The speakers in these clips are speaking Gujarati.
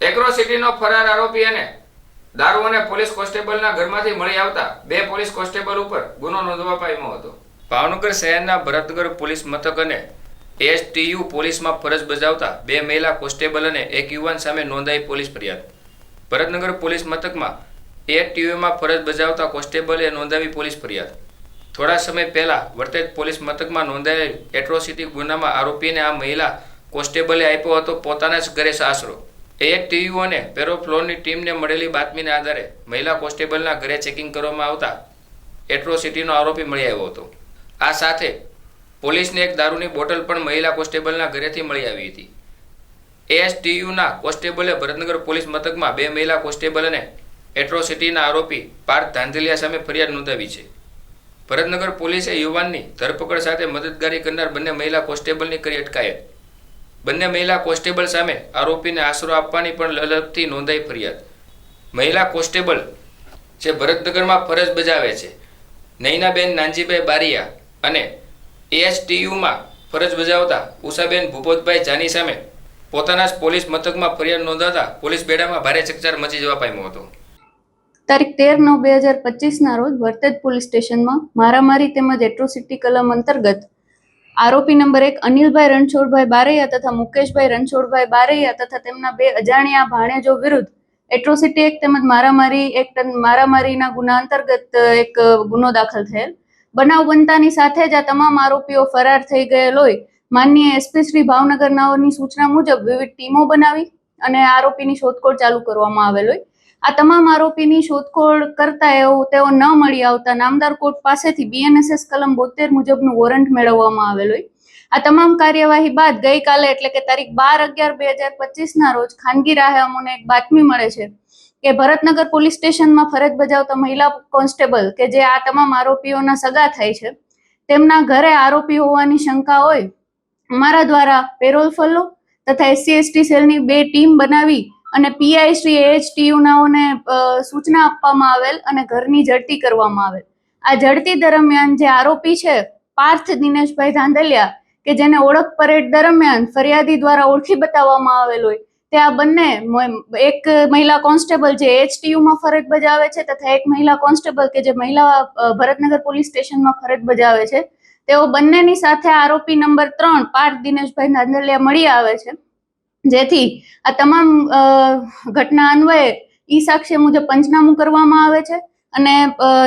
એક્રોસિટીનો ફરાર આરોપી અને દારૂ અને પોલીસ કોન્સ્ટેબલના ઘરમાંથી મળી આવતા બે પોલીસ કોન્સ્ટેબલ ઉપર ગુનો નોંધવા પામ્યો હતો. ભાવનગર શહેરના ભરતનગર પોલીસ મથક અને એસટીયુ પોલીસમાં ફરજ બજાવતા બે મહિલા કોન્સ્ટેબલ અને એક યુવાન સામે નોંધાઈ પોલીસ ફરિયાદ. ભરતનગર પોલીસ મથકમાં એસટીયુમાં ફરજ બજાવતા કોન્સ્ટેબલે નોંધાવી પોલીસ ફરિયાદ. થોડા સમય પહેલા વર્તેજ પોલીસ મથકમાં નોંધાયેલ એટ્રોસિટી ગુનામાં આરોપીને આ મહિલા કોન્સ્ટેબલે આપ્યો હતો પોતાના જ ઘરે આશરો એટીયુ અને પેરોફ્લોરની ટીમને મળેલી બાતમીના આધારે મહિલા કોન્સ્ટેબલના ઘરે ચેકિંગ કરવામાં આવતા એટ્રોસિટીનો આરોપી મળી આવ્યો હતો. આ સાથે પોલીસને એક દારૂની બોટલ પણ મહિલા કોન્સ્ટેબલના ઘરેથી મળી આવી હતી. એએસટીયુના કોન્સ્ટેબલે ભરતનગર પોલીસ મથકમાં બે મહિલા કોન્સ્ટેબલ અને એટ્રોસિટીના આરોપી પાર્થ ધાંધલિયા સામે ફરિયાદ નોંધાવી છે. ભરતનગર પોલીસે યુવાનની ધરપકડ સાથે મદદગારી કરનાર બંને મહિલા કોન્સ્ટેબલની કરી અટકાયત. બંને મહિલા કોન્સ્ટેબલ સામે આરોપીને આશરો આપવાની પણ લલકથી નોંધાઈ ફરિયાદ. મહિલા કોન્સ્ટેબલ જે ભરતનગરમાં ફરજ બજાવે છે, નૈનાબેન નાનજીભાઈ બારિયા અને એએસટીયુમાં ફરજ બજાવતા ઉષાબેન ભૂપતભાઈ જાની સામે પોતાના જ પોલીસ મથકમાં ફરિયાદ નોંધાતા પોલીસ બેડામાં ભારે ચકચાર મચી જવા પામ્યો હતો. તારીખ તેર નવ બે હજાર પચીસના રોજ વર્તેજ પોલીસ સ્ટેશનમાં મારામારી તેમજ એટ્રોસિટી કલમ અંતર્ગત આરોપી નંબર એક અનિલભાઈ રણછોડભાઈ બારૈયા તથા મુકેશભાઈ રણછોડભાઈ બારૈયા તથા તેમના બે અજાણ્યા ભાણેજો વિરુદ્ધ એટ્રોસિટી એક તેમજ મારામારી એક મારામારીના ગુના અંતર્ગત એક ગુનો દાખલ થયેલ. બનાવ બનતાની સાથે જ આ તમામ આરોપીઓ ફરાર થઈ ગયેલ હોય. માનનીય એસપી શ્રી ભાવનગરનાઓની સૂચના મુજબ વિવિધ ટીમો બનાવી અને આરોપીની શોધખોળ ચાલુ કરવામાં આવેલ હોય. આ તમામ આરોપીની શોધખોળ કરતા એવું તેઓ ન મળી આવતા નામદાર કોર્ટ પાસેથી બીએનએસએસ કલમ બોતેર મુજબનું વોરંટ મેળવવામાં આવેલ આ તમામ કાર્યવાહી બાદ ગઈકાલે એટલે કે તારીખ બાર અગિયાર બે હજાર પચીસના રોજ ખાનગી રાહે અમને એક બાતમી મળે છે કે ભરતનગર પોલીસ સ્ટેશનમાં ફરજ બજાવતા મહિલા કોન્સ્ટેબલ કે જે આ તમામ આરોપીઓના સગા થાય છે, તેમના ઘરે આરોપી હોવાની શંકા હોય, અમારા દ્વારા પેરોલ ફલો તથા એસસી, એસટી સેલની બે ટીમ બનાવી અને પીઆઈ શ્રી એચટીયુનાઓને સૂચના આપવામાં આવેલ અને ઘરની ઝડપી કરવામાં આવેલ. આ ઝડપી દરમિયાન જે આરોપી છે, પાર્થ દિનેશભાઈ ધાંધલિયા, કે જેને ઓળખ પરેડ દરમિયાન ફરિયાદી દ્વારા ઓળખી બતાવવામાં આવેલ હોય, તે આ બંને એક મહિલા કોન્સ્ટેબલ જે એચટીયુમાં ફરજ બજાવે છે, તથા એક મહિલા કોન્સ્ટેબલ કે જે મહિલા ભરતનગર પોલીસ સ્ટેશનમાં ફરજ બજાવે છે, તેઓ બંનેની સાથે આરોપી નંબર ત્રણ, પાર્થ દિનેશભાઈ ધાંધલિયા મળી આવે છે. જેથી આ તમામ ઘટના અન્વયે ઈ સાક્ષ્ય મુજબ પંચનામું કરવામાં આવે છે અને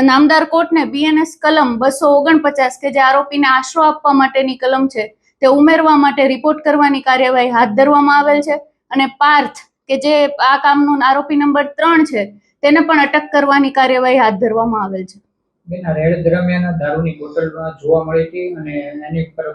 નામદાર કોર્ટને બીએનએસ કલમ બસો ઓગણપચાસ કે જે આરોપીને આશરો આપવા માટેની કલમ છે તે ઉમેરવા માટે રિપોર્ટ કરવાની કાર્યવાહી હાથ ધરવામાં આવેલ છે અને પાર્થ, કે જે આ કામનો આરોપી નંબર ત્રણ છે તેને પણ અટક કરવાની કાર્યવાહી હાથ ધરવામાં આવેલ છે. બેન રેડ દરમિયાન દારૂની બોટલ જોવા મળી હતી અને એની ઉપર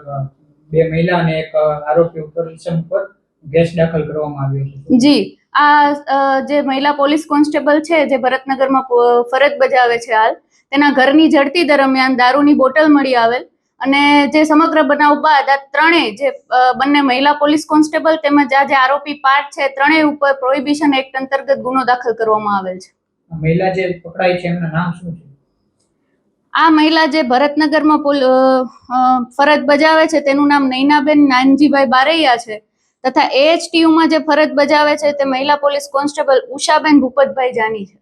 બે મહિલા અને એક આરોપી ઉપર ઇસમ ઉપર કેસ દાખલ કરવામાં આવ્યો છે. જી આ જે મહિલા પોલીસ કોન્સ્ટેબલ છે જે ભરતનગરમાં ફરજ બજાવે છે હાલ તેના ઘરની ઝડપી દરમિયાન દારૂની બોટલ મળી આવેલ અને જે સમગ્ર બનાવ બાદ આ ત્રણેય જે બંને મહિલા પોલીસ કોન્સ્ટેબલ તેમજ આ જે આરોપી પાર્ટ છે ત્રણેય ઉપર પ્રોહિબિશન એક્ટ અંતર્ગત ગુનો દાખલ કરવામાં આવેલ છે. આ મહિલા જે પકડાઈ છે એમનું નામ શું છે? આ મહિલા જે ભરતનગરમાં ફરજ બજાવે છે તેનું નામ નૈનાબેન નાનજીભાઈ બારૈયા છે. તથા એએચટીયુમાં જે ફરજ બજાવે છે તે મહિલા પોલીસ કોન્સ્ટેબલ ઉષાબેન ભૂપતભાઈ જાની છે.